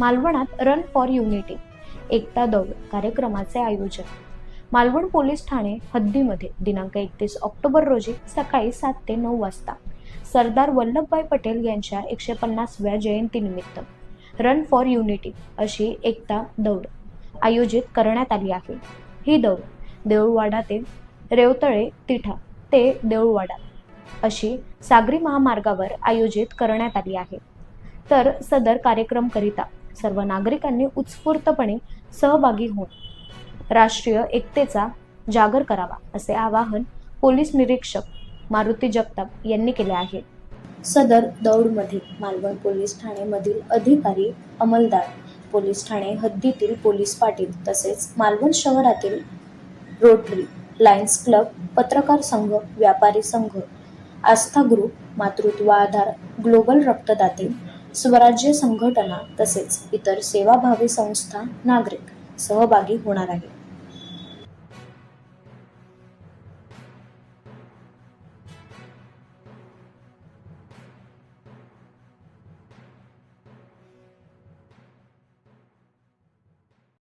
मालवणात run for unity एकता दौड कार्यक्रमाचे आयोजन. मालवण पोलीस ठाणे हद्दीमध्ये दिनांक एकतीस ऑक्टोबर रोजी सकाळी सात ते नऊ वाजता सरदार वल्लभभाई पटेल यांच्या एकशे पन्नासव्या जयंतीनिमित्त रन फॉर युनिटी अशी एकता दौड आयोजित करण्यात आली आहे. ही दौड देऊळवाडा ते रेवतळे तिठा ते देऊळवाडा अशी सागरी महामार्गावर आयोजित करण्यात आली आहे. तर सदर कार्यक्रमकरिता सर्व नागरिकांनी उत्स्फूर्तपणे सहभागी होऊन राष्ट्रीय एकतेचा जागर करावा असे आवाहन पोलीस निरीक्षक मारुती जगताप यांनी केले आहे. सदर दौडमध्ये मालवण पोलीस ठाणेमधील अधिकारी अंमलदार पोलीस ठाणे हद्दीतील पोलीस पाटील तसेच मालवण शहरातील रोटरी लायन्स क्लब पत्रकार संघ व्यापारी संघ आस्था ग्रुप मातृत्व आधार ग्लोबल रक्तदाते स्वराज्य संघटना तसेच इतर सेवाभावी संस्था नागरिक सहभागी होणार आहे